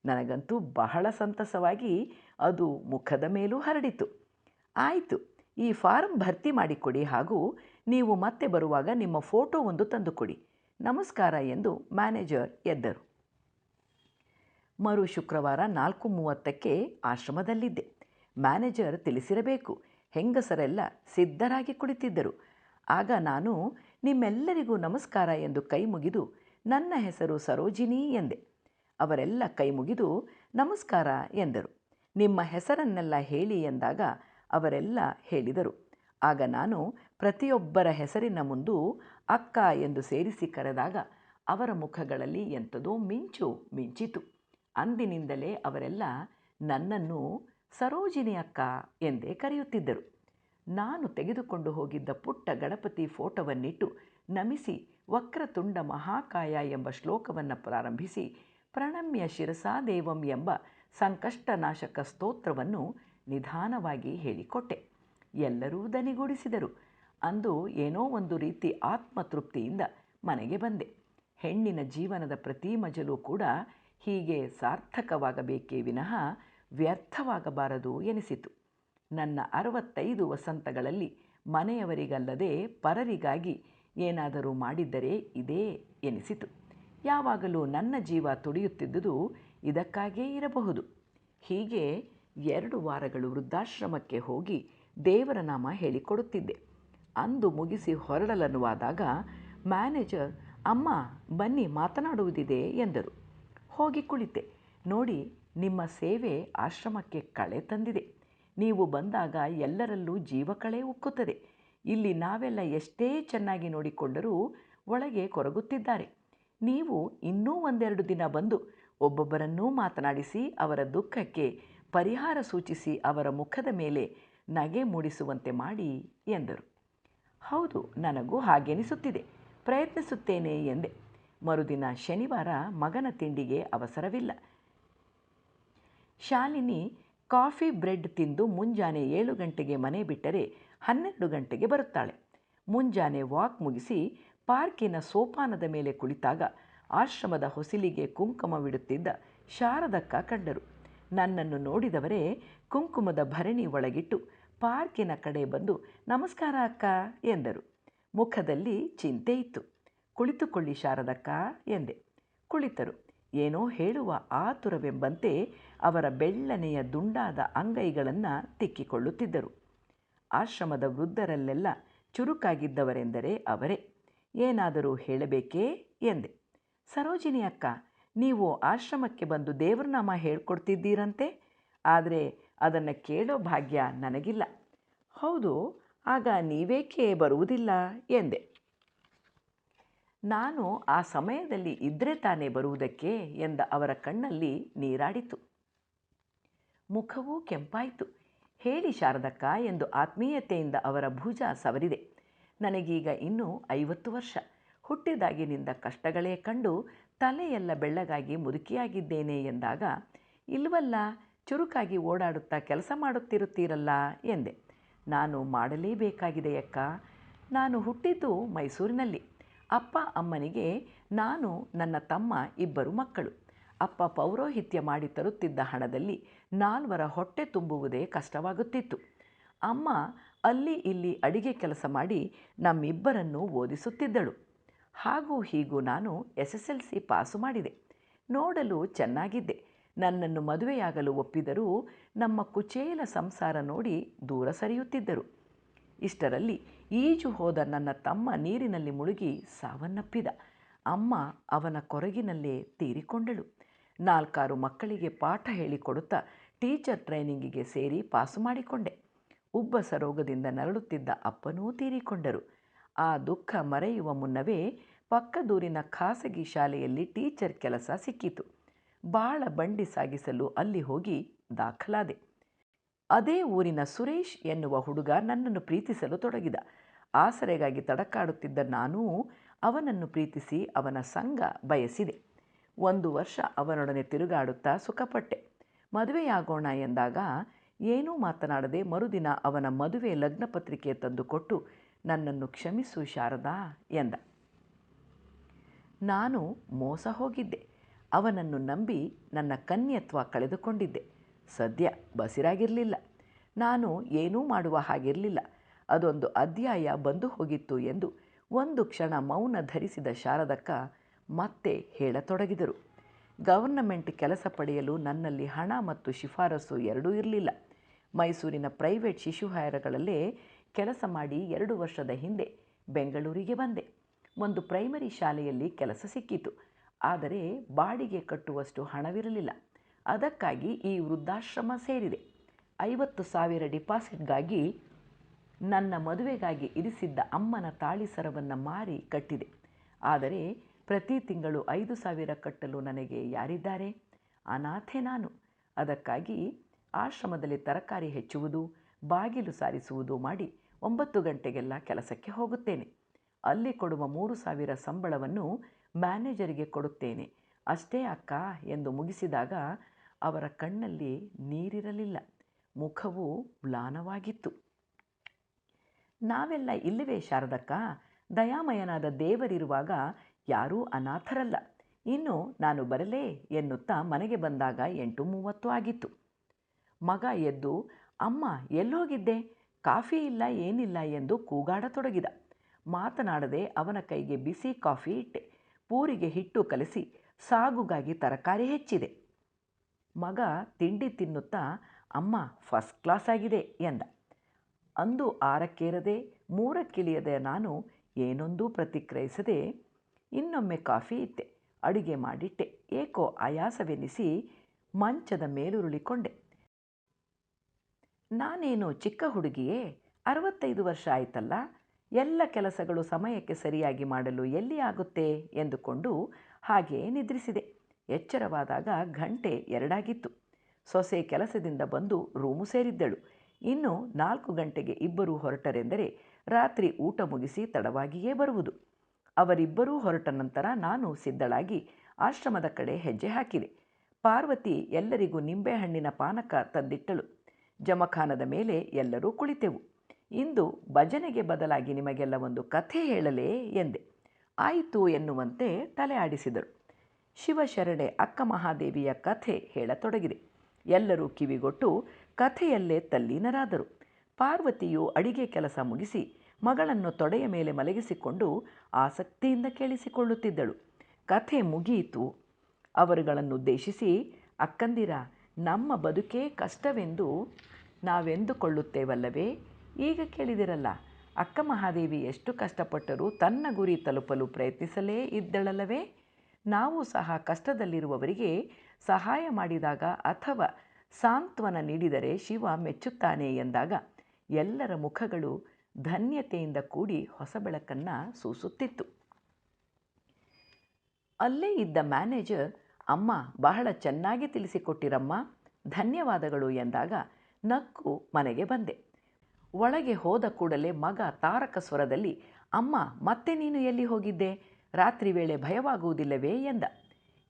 ನನಗಂತೂ ಬಹಳ ಸಂತಸವಾಗಿ ಅದು ಮುಖದ ಮೇಲೂ ಹರಡಿತು. ಆಯಿತು. ಈ ಫಾರಂ ಭರ್ತಿ ಮಾಡಿಕೊಡಿ ಹಾಗೂ ನೀವು ಮತ್ತೆ ಬರುವಾಗ ನಿಮ್ಮ ಫೋಟೋ ಒಂದು ತಂದುಕೊಡಿ. ನಮಸ್ಕಾರ ಎಂದು ಮ್ಯಾನೇಜರ್ ಎದ್ದರು. ಮರು ಶುಕ್ರವಾರ ನಾಲ್ಕು ಮೂವತ್ತಕ್ಕೆ ಆಶ್ರಮದಲ್ಲಿದ್ದೆ. ಮ್ಯಾನೇಜರ್ ತಿಳಿಸಿರಬೇಕು, ಹೆಂಗಸರೆಲ್ಲ ಸಿದ್ಧರಾಗಿ ಕುಳಿತಿದ್ದರು. ಆಗ ನಾನು, ನಿಮ್ಮೆಲ್ಲರಿಗೂ ನಮಸ್ಕಾರ ಎಂದು ಕೈ ಮುಗಿದು, ನನ್ನ ಹೆಸರು ಸರೋಜಿನಿ ಎಂದೆ. ಅವರೆಲ್ಲ ಕೈ ಮುಗಿದು, ನಮಸ್ಕಾರ ಎಂದರು. ನಿಮ್ಮ ಹೆಸರನ್ನೆಲ್ಲ ಹೇಳಿ ಎಂದಾಗ ಅವರೆಲ್ಲ ಹೇಳಿದರು. ಆಗ ನಾನು ಪ್ರತಿಯೊಬ್ಬರ ಹೆಸರಿನ ಮುಂದೂ ಅಕ್ಕ ಎಂದು ಸೇರಿಸಿ ಕರೆದಾಗ ಅವರ ಮುಖಗಳಲ್ಲಿ ಎಂಥದೋ ಮಿಂಚು ಮಿಂಚಿತು. ಅಂದಿನಿಂದಲೇ ಅವರೆಲ್ಲ ನನ್ನನ್ನು ಸರೋಜಿನಿ ಅಕ್ಕ ಎಂದೇ ಕರೆಯುತ್ತಿದ್ದರು. ನಾನು ತೆಗೆದುಕೊಂಡು ಹೋಗಿದ್ದ ಪುಟ್ಟ ಗಣಪತಿ ಫೋಟೋವನ್ನಿಟ್ಟು ನಮಿಸಿ ವಕ್ರತುಂಡ ಮಹಾಕಾಯ ಎಂಬ ಶ್ಲೋಕವನ್ನು ಪ್ರಾರಂಭಿಸಿ ಪ್ರಣಮ್ಯ ಶಿರಸಾದೇವಂ ಎಂಬ ಸಂಕಷ್ಟನಾಶಕ ಸ್ತೋತ್ರವನ್ನು ನಿಧಾನವಾಗಿ ಹೇಳಿಕೊಟ್ಟೆ. ಎಲ್ಲರೂ ದನಿಗೂಡಿಸಿದರು. ಅಂದು ಏನೋ ಒಂದು ರೀತಿ ಆತ್ಮತೃಪ್ತಿಯಿಂದ ಮನೆಗೆ ಬಂದೆ. ಹೆಣ್ಣಿನ ಜೀವನದ ಪ್ರತಿ ಮಜಲು ಕೂಡ ಹೀಗೆ ಸಾರ್ಥಕವಾಗಬೇಕೇ ವಿನಃ ವ್ಯರ್ಥವಾಗಬಾರದು ಎನಿಸಿತು. ನನ್ನ ಅರವತ್ತೈದು ವಸಂತಗಳಲ್ಲಿ ಮನೆಯವರಿಗಲ್ಲದೆ ಪರರಿಗಾಗಿ ಏನಾದರೂ ಮಾಡಿದ್ದರೆ ಇದೇ ಎನಿಸಿತು. ಯಾವಾಗಲೂ ನನ್ನ ಜೀವ ತುಡಿಯುತ್ತಿದ್ದುದು ಇದಕ್ಕಾಗೇ ಇರಬಹುದು. ಹೀಗೆ ಎರಡು ವಾರಗಳು ವೃದ್ಧಾಶ್ರಮಕ್ಕೆ ಹೋಗಿ ದೇವರ ನಾಮ ಹೇಳಿಕೊಡುತ್ತಿದ್ದೆ. ಅಂದು ಮುಗಿಸಿ ಹೊರಡಲನ್ನುವಾದಾಗ ಮ್ಯಾನೇಜರ್, ಅಮ್ಮ, ಬನ್ನಿ ಮಾತನಾಡುವುದಿದೆ ಎಂದರು. ಹೋಗಿ ಕುಳಿತೆ. ನೋಡಿ, ನಿಮ್ಮ ಸೇವೆ ಆಶ್ರಮಕ್ಕೆ ಕಳೆ ತಂದಿದೆ. ನೀವು ಬಂದಾಗ ಎಲ್ಲರಲ್ಲೂ ಜೀವಕಳೆ ಉಕ್ಕುತ್ತದೆ. ಇಲ್ಲಿ ನಾವೆಲ್ಲ ಎಷ್ಟೇ ಚೆನ್ನಾಗಿ ನೋಡಿಕೊಂಡರೂ ಒಳಗೆ ಕೊರಗುತ್ತಿದ್ದಾರೆ. ನೀವು ಇನ್ನೂ ಒಂದೆರಡು ದಿನ ಬಂದು ಒಬ್ಬೊಬ್ಬರನ್ನೂ ಮಾತನಾಡಿಸಿ ಅವರ ದುಃಖಕ್ಕೆ ಪರಿಹಾರ ಸೂಚಿಸಿ ಅವರ ಮುಖದ ಮೇಲೆ ನಗೆ ಮೂಡಿಸುವಂತೆ ಮಾಡಿ ಎಂದರು. ಹೌದು, ನನಗೂ ಹಾಗೆನಿಸುತ್ತಿದೆ, ಪ್ರಯತ್ನಿಸುತ್ತೇನೆ ಎಂದೆ. ಮರುದಿನ ಶನಿವಾರ ಮಗನ ತಿಂಡಿಗೆ ಅವಸರವಿಲ್ಲ. ಶಾಲಿನಿ ಕಾಫಿ ಬ್ರೆಡ್ ತಿಂದು ಮುಂಜಾನೆ ಏಳು ಗಂಟೆಗೆ ಮನೆ ಬಿಟ್ಟರೆ ಹನ್ನೆರಡು ಗಂಟೆಗೆ ಬರುತ್ತಾಳೆ. ಮುಂಜಾನೆ ವಾಕ್ ಮುಗಿಸಿ ಪಾರ್ಕಿನ ಸೋಪಾನದ ಮೇಲೆ ಕುಳಿತಾಗ ಆಶ್ರಮದ ಹೊಸಿಲಿಗೆ ಕುಂಕುಮವಿಡುತ್ತಿದ್ದ ಶಾರದಕ್ಕ ಕಂಡರು. ನನ್ನನ್ನು ನೋಡಿದವರೇ ಕುಂಕುಮದ ಭರಣಿ ಒಳಗಿಟ್ಟು ಪಾರ್ಕಿನ ಕಡೆ ಬಂದು, ನಮಸ್ಕಾರ ಅಕ್ಕ ಎಂದರು. ಮುಖದಲ್ಲಿ ಚಿಂತೆ ಇತ್ತು. ಕುಳಿತುಕೊಳ್ಳಿ ಶಾರದಕ್ಕ ಎಂದೆ. ಕುಳಿತರು. ಏನೋ ಹೇಳುವ ಆತುರವೆಂಬಂತೆ ಅವರ ಬೆಳ್ಳನೆಯ ದುಂಡಾದ ಅಂಗೈಗಳನ್ನು ತಿಕ್ಕಿಕೊಳ್ಳುತ್ತಿದ್ದರು. ಆಶ್ರಮದ ವೃದ್ಧರಲ್ಲೆಲ್ಲ ಚುರುಕಾಗಿದ್ದವರೆಂದರೆ ಅವರೇ. ಏನಾದರೂ ಹೇಳಬೇಕೇ? ಎಂದೆ. ಸರೋಜಿನಿ ಅಕ್ಕ ನೀವು ಆಶ್ರಮಕ್ಕೆ ಬಂದು ದೇವ್ರನಾಮ ಹೇಳ್ಕೊಡ್ತಿದ್ದೀರಂತೆ? ಆದರೆ ಅದನ್ನು ಕೇಳೋ ಭಾಗ್ಯ ನನಗಿಲ್ಲ. ಹೌದು, ಆಗ ನೀವೇಕೆ ಬರುವುದಿಲ್ಲ ಎಂದೆ. ನಾನು ಆ ಸಮಯದಲ್ಲಿ ಇದ್ದರೆ ತಾನೇ ಬರುವುದಕ್ಕೆ ಎಂದ ಅವರ ಕಣ್ಣಲ್ಲಿ ನೀರಾಡಿತು. ಮುಖವೂ ಕೆಂಪಾಯಿತು. ಹೇಳಿ ಶಾರದಕ್ಕ ಎಂದು ಆತ್ಮೀಯತೆಯಿಂದ ಅವರ ಭುಜ ಸವರಿದೆ. ನನಗೀಗ ಇನ್ನೂ ಐವತ್ತು ವರ್ಷ. ಹುಟ್ಟಿದಾಗಿನಿಂದ ಕಷ್ಟಗಳೇ ಕಂಡು ತಲೆಯೆಲ್ಲ ಬೆಳ್ಳಗಾಗಿ ಮುದುಕಿಯಾಗಿದ್ದೇನೆ ಎಂದಾಗ ಇಲ್ವಲ್ಲ ಚುರುಕಾಗಿ ಓಡಾಡುತ್ತಾ ಕೆಲಸ ಮಾಡುತ್ತಿರುತ್ತೀರಲ್ಲ ಎಂದೆ. ನಾನು ಮಾಡಲೇಬೇಕಾಗಿದೆ ಅಕ್ಕ. ನಾನು ಹುಟ್ಟಿದ್ದು ಮೈಸೂರಿನಲ್ಲಿ. ಅಪ್ಪ ಅಮ್ಮನಿಗೆ ನಾನು, ನನ್ನ ತಮ್ಮ ಇಬ್ಬರು ಮಕ್ಕಳು. ಅಪ್ಪ ಪೌರೋಹಿತ್ಯ ಮಾಡಿ ತರುತ್ತಿದ್ದ ಹಣದಲ್ಲಿ ನಾಲ್ವರ ಹೊಟ್ಟೆ ತುಂಬುವುದೇ ಕಷ್ಟವಾಗುತ್ತಿತ್ತು. ಅಮ್ಮ ಅಲ್ಲಿ ಇಲ್ಲಿ ಅಡಿಗೆ ಕೆಲಸ ಮಾಡಿ ನಮ್ಮಿಬ್ಬರನ್ನು ಓದಿಸುತ್ತಿದ್ದಳು. ಹಾಗೂ ಹೀಗೂ ನಾನು S S L C pass ಮಾಡಿದೆ. ನೋಡಲು ಚೆನ್ನಾಗಿದ್ದೆ. ನನ್ನನ್ನು ಮದುವೆಯಾಗಲು ಒಪ್ಪಿದರೂ ನಮ್ಮ ಕುಚೇಲ ಸಂಸಾರ ನೋಡಿ ದೂರ ಸರಿಯುತ್ತಿದ್ದರು. ಇಷ್ಟರಲ್ಲಿ ಈಜು ಹೋದ ನನ್ನ ತಮ್ಮ ನೀರಿನಲ್ಲಿ ಮುಳುಗಿ ಸಾವನ್ನಪ್ಪಿದ. ಅಮ್ಮ ಅವನ ಕೊರಗಿನಲ್ಲೇ ತೀರಿಕೊಂಡಳು. ನಾಲ್ಕಾರು ಮಕ್ಕಳಿಗೆ ಪಾಠ ಹೇಳಿಕೊಡುತ್ತಾ ಟೀಚರ್ ಟ್ರೈನಿಂಗಿಗೆ ಸೇರಿ ಪಾಸು ಮಾಡಿಕೊಂಡೆ. ಉಬ್ಬಸ ರೋಗದಿಂದ ನರಳುತ್ತಿದ್ದ ಅಪ್ಪನೂ ತೀರಿಕೊಂಡರು. ಆ ದುಃಖ ಮರೆಯುವ ಮುನ್ನವೇ ಪಕ್ಕದೂರಿನ ಖಾಸಗಿ ಶಾಲೆಯಲ್ಲಿ ಟೀಚರ್ ಕೆಲಸ ಸಿಕ್ಕಿತು. ಬಾಳ ಬಂಡಿ ಸಾಗಿಸಲು ಅಲ್ಲಿ ಹೋಗಿ ದಾಖಲಾದೆ. ಅದೇ ಊರಿನ ಸುರೇಶ್ ಎನ್ನುವ ಹುಡುಗ ನನ್ನನ್ನು ಪ್ರೀತಿಸಲು ತೊಡಗಿದ. ಆಸರೆಗಾಗಿ ತಡಕಾಡುತ್ತಿದ್ದ ನಾನೂ ಅವನನ್ನು ಪ್ರೀತಿಸಿ ಅವನ ಸಂಘ ಬಯಸಿದೆ. ಒಂದು ವರ್ಷ ಅವನೊಡನೆ ತಿರುಗಾಡುತ್ತಾ ಸುಖಪಟ್ಟೆ. ಮದುವೆಯಾಗೋಣ ಎಂದಾಗ ಏನೂ ಮಾತನಾಡದೆ ಮರುದಿನ ಅವನ ಮದುವೆ ಲಗ್ನಪತ್ರಿಕೆ ತಂದುಕೊಟ್ಟು ನನ್ನನ್ನು ಕ್ಷಮಿಸು, ಶಾರದಾ, ಎಂದ. ನಾನು ಮೋಸ ಹೋಗಿದ್ದೆ. ಅವನನ್ನು ನಂಬಿ ನನ್ನ ಕನ್ಯತ್ವ ಕಳೆದುಕೊಂಡಿದ್ದೆ. ಸದ್ಯ ಬಸಿರಾಗಿರಲಿಲ್ಲ. ನಾನು ಏನೂ ಮಾಡುವ ಹಾಗಿರಲಿಲ್ಲ. ಅದೊಂದು ಅಧ್ಯಾಯ ಬಂದು ಹೋಗಿತ್ತು ಎಂದು ಒಂದು ಕ್ಷಣ ಮೌನ ಧರಿಸಿದ ಶಾರದಕ್ಕ ಮತ್ತೆ ಹೇಳತೊಡಗಿದರು. ಗವರ್ನಮೆಂಟ್ ಕೆಲಸ ಪಡೆಯಲು ನನ್ನಲ್ಲಿ ಹಣ ಮತ್ತು ಶಿಫಾರಸು ಎರಡೂ ಇರಲಿಲ್ಲ. ಮೈಸೂರಿನ ಪ್ರೈವೇಟ್ ಶಿಶುಹಾರಗಳಲ್ಲೇ ಕೆಲಸ ಮಾಡಿ ಎರಡು ವರ್ಷದ ಹಿಂದೆ ಬೆಂಗಳೂರಿಗೆ ಬಂದೆ. ಒಂದು ಪ್ರೈಮರಿ ಶಾಲೆಯಲ್ಲಿ ಕೆಲಸ ಸಿಕ್ಕಿತು. ಆದರೆ ಬಾಡಿಗೆ ಕಟ್ಟುವಷ್ಟು ಹಣವಿರಲಿಲ್ಲ. ಅದಕ್ಕಾಗಿ ಈ ವೃದ್ಧಾಶ್ರಮ ಸೇರಿದೆ. ಐವತ್ತು ಸಾವಿರ ಡಿಪಾಸಿಟ್ಗಾಗಿ ನನ್ನ ಮದುವೆಗಾಗಿ ಇರಿಸಿದ್ದ ಅಮ್ಮನ ತಾಳಿ ಸರವನ್ನು ಮಾರಿ ಕಟ್ಟಿದೆ. ಆದರೆ ಪ್ರತಿ ತಿಂಗಳು ಐದು ಸಾವಿರ ಕಟ್ಟಲು ನನಗೆ ಯಾರಿದ್ದಾರೆ? ಅನಾಥೆ ನಾನು. ಅದಕ್ಕಾಗಿ ಆಶ್ರಮದಲ್ಲಿ ತರಕಾರಿ ಹೆಚ್ಚುವುದು, ಬಾಗಿಲು ಸಾರಿಸುವುದು ಮಾಡಿ ಒಂಬತ್ತು ಗಂಟೆಗೆಲ್ಲ ಕೆಲಸಕ್ಕೆ ಹೋಗುತ್ತೇನೆ. ಅಲ್ಲಿ ಕೊಡುವ ಮೂರು ಸಾವಿರ ಸಂಬಳವನ್ನು ಮ್ಯಾನೇಜರಿಗೆ ಕೊಡುತ್ತೇನೆ. ಅಷ್ಟೇ ಅಕ್ಕ ಎಂದು ಮುಗಿಸಿದಾಗ ಅವರ ಕಣ್ಣಲ್ಲಿ ನೀರಿರಲಿಲ್ಲ. ಮುಖವು ಮ್ಲಾನವಾಗಿತ್ತು. ನಾವೆಲ್ಲ ಇಲ್ಲವೇ ಶಾರದಕ್ಕ. ದಯಾಮಯನಾದ ದೇವರಿರುವಾಗ ಯಾರೂ ಅನಾಥರಲ್ಲ. ಇನ್ನು ನಾನು ಬರಲೇ ಎನ್ನುತ್ತಾ ಮನೆಗೆ ಬಂದಾಗ ಎಂಟು ಮೂವತ್ತು ಆಗಿತ್ತು. ಮಗ ಎದ್ದು, ಅಮ್ಮ, ಎಲ್ಲೋಗಿದ್ದೆ? ಕಾಫಿ ಇಲ್ಲ, ಏನಿಲ್ಲ ಎಂದು ಕೂಗಾಡತೊಡಗಿದ. ಮಾತನಾಡದೆ ಅವನ ಕೈಗೆ ಬಿಸಿ ಕಾಫಿ ಇಟ್ಟೆ. ಪೂರಿಗೆ ಹಿಟ್ಟು ಕಲಸಿ ಸಾಗುಗಾಗಿ ತರಕಾರಿ ಹೆಚ್ಚಿದೆ. ಮಗ ತಿಂಡಿ ತಿನ್ನುತ್ತಾ, ಅಮ್ಮ, ಫಸ್ಟ್ ಕ್ಲಾಸ್ ಆಗಿದೆ ಎಂದ. ಅಂದು ಆರಕ್ಕೇರದೆ, ಮೂರಕ್ಕಿಳಿಯದೆ ನಾನು ಏನೊಂದೂ ಪ್ರತಿಕ್ರಿಯಿಸದೆ ಇನ್ನೊಮ್ಮೆ ಕಾಫಿ ಇತ್ತೆ ಅಡುಗೆ ಮಾಡಿಟ್ಟೆ. ಏಕೋ ಆಯಾಸವೆನಿಸಿ ಮಂಚದ ಮೇಲುರುಳಿಕೊಂಡೆ. ನಾನೇನು ಚಿಕ್ಕ ಹುಡುಗಿಯೇ ಅರವತ್ತೈದು ವರ್ಷ ಆಯಿತಲ್ಲ, ಎಲ್ಲ ಕೆಲಸಗಳು ಸಮಯಕ್ಕೆ ಸರಿಯಾಗಿ ಮಾಡಲು ಎಲ್ಲಿ ಆಗುತ್ತೆ ಎಂದುಕೊಂಡು ಹಾಗೆಯೇ ನಿದ್ರಿಸಿದೆ. ಎಚ್ಚರವಾದಾಗ ಗಂಟೆ ಎರಡಾಗಿತ್ತು. ಸೊಸೆ ಕೆಲಸದಿಂದ ಬಂದು ರೂಮು ಸೇರಿದ್ದಳು. ಇನ್ನು ನಾಲ್ಕು ಗಂಟೆಗೆ ಇಬ್ಬರೂ ಹೊರಟರೆಂದರೆ ರಾತ್ರಿ ಊಟ ಮುಗಿಸಿ ತಡವಾಗಿಯೇ ಬರುವುದು. ಅವರಿಬ್ಬರೂ ಹೊರಟ ನಂತರ ನಾನು ಸಿದ್ಧಳಾಗಿ ಆಶ್ರಮದ ಕಡೆ ಹೆಜ್ಜೆ ಹಾಕಿದೆ. ಪಾರ್ವತಿ ಎಲ್ಲರಿಗೂ ನಿಂಬೆಹಣ್ಣಿನ ಪಾನಕ ತಂದಿಟ್ಟಳು. ಜಮಖಾನದ ಮೇಲೆ ಎಲ್ಲರೂ ಕುಳಿತೆವು. ಇಂದು ಭಜನೆಗೆ ಬದಲಾಗಿ ನಿಮಗೆಲ್ಲ ಒಂದು ಕಥೆ ಹೇಳಲೇ ಎಂದೆ. ಆಯಿತು ಎನ್ನುವಂತೆ ತಲೆ ಆಡಿಸಿದರು. ಶಿವಶರಣೆ ಅಕ್ಕ ಮಹಾದೇವಿಯ ಕಥೆ ಹೇಳತೊಡಗಿದೆ. ಎಲ್ಲರೂ ಕಿವಿಗೊಟ್ಟು ಕಥೆಯಲ್ಲೇ ತಲ್ಲೀನರಾದರು. ಪಾರ್ವತಿಯು ಅಡಿಗೆ ಕೆಲಸ ಮುಗಿಸಿ ಮಗಳನ್ನು ತೊಡೆಯ ಮೇಲೆ ಮಲಗಿಸಿಕೊಂಡು ಆಸಕ್ತಿಯಿಂದ ಕೇಳಿಸಿಕೊಳ್ಳುತ್ತಿದ್ದಳು. ಕಥೆ ಮುಗಿಯಿತು ಅವರುಗಳನ್ನುದ್ದೇಶಿಸಿ, ಅಕ್ಕಂದಿರ ನಮ್ಮ ಬದುಕೇ ಕಷ್ಟವೆಂದು ನಾವೆಂದುಕೊಳ್ಳುತ್ತೇವಲ್ಲವೇ? ಈಗ ಕೇಳಿದಿರಲ್ಲ, ಅಕ್ಕ ಮಹಾದೇವಿ ಎಷ್ಟು ಕಷ್ಟಪಟ್ಟರೂ ತನ್ನ ಗುರಿ ತಲುಪಲು ಪ್ರಯತ್ನಿಸಲೇ ಇದ್ದಳಲ್ಲವೇ? ನಾವು ಸಹ ಕಷ್ಟದಲ್ಲಿರುವವರಿಗೆ ಸಹಾಯ ಮಾಡಿದಾಗ ಅಥವಾ ಸಾಂತ್ವನ ನೀಡಿದರೆ ಶಿವ ಮೆಚ್ಚುತ್ತಾನೆ ಎಂದಾಗ ಎಲ್ಲರ ಮುಖಗಳು ಧನ್ಯತೆಯಿಂದ ಕೂಡಿ ಹೊಸ ಬೆಳಕನ್ನು ಸೂಸುತ್ತಿತ್ತು. ಅಲ್ಲೇ ಇದ್ದ ಮ್ಯಾನೇಜರ್ ಅಮ್ಮ ಬಹಳ ಚೆನ್ನಾಗಿ ತಿಳಿಸಿಕೊಟ್ಟಿರಮ್ಮ, ಧನ್ಯವಾದಗಳು ಎಂದಾಗ ನಕ್ಕು ಮನೆಗೆ ಬಂದೆ. ಒಳಗೆ ಹೋದ ಕೂಡಲೇ ಮಗ ತಾರಕ ಸ್ವರದಲ್ಲಿ ಅಮ್ಮ, ಮತ್ತೆ ನೀನು ಎಲ್ಲಿ ಹೋಗಿದ್ದೆ? ರಾತ್ರಿ ವೇಳೆ ಭಯವಾಗುವುದಿಲ್ಲವೇ? ಎಂದ.